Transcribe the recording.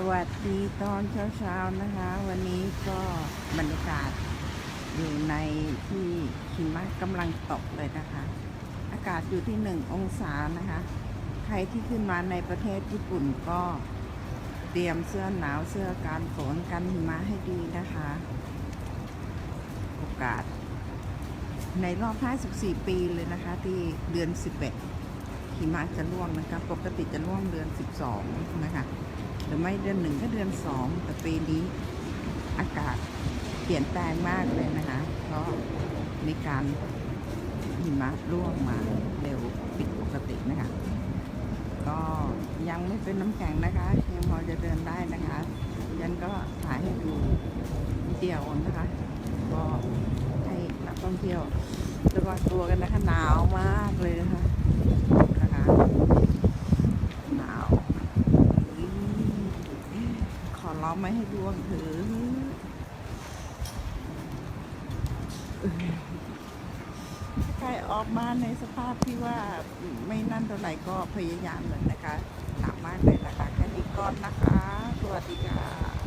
สวัสดีตอนเช้าๆนะคะ วันนี้ก็บรรยากาศอยู่ในที่หิมะกำลังตกเลยนะคะ อากาศอยู่ที่หนึ่งองศานะคะ ใครที่ขึ้นมาในประเทศญี่ปุ่นก็เตรียมเสื้อหนาวเสื้อการฝนกันหิมะให้ดีนะคะ โอกาส ในรอบ 54 ปีเลยนะคะ ที่เดือน 11หิมะจะร่วงนะคะ ปกติจะร่วงเดือน 12 นะคะ รือไม่เดือนหนึ่งก็เดือนสองแต่ปีนี้อากาศเปลี่ยนแปลงมากเลยนะคะ เพราะมีการหิมะร่วงมาเร็วผิดปกตินะคะ ก็ยังไม่เป็นน้ำแข็งนะคะยังพอจะเดินได้นะคะยันก็ถ่ายให้ดูเดียวนะคะ ก็ให้นักท่องเที่ยวระวังตัวกันนะคะหนาวมากเลยนะคะนะคะหนาว ขอร้องไม่ให้ดวงถือใครออกมาในสภาพที่ว่าไม่นั่นเท่าไหร่ก็พยายามเลยนะคะหนักมากเลยนะคะแค่นี้ก่อนนะคะ สวัสดีค่ะ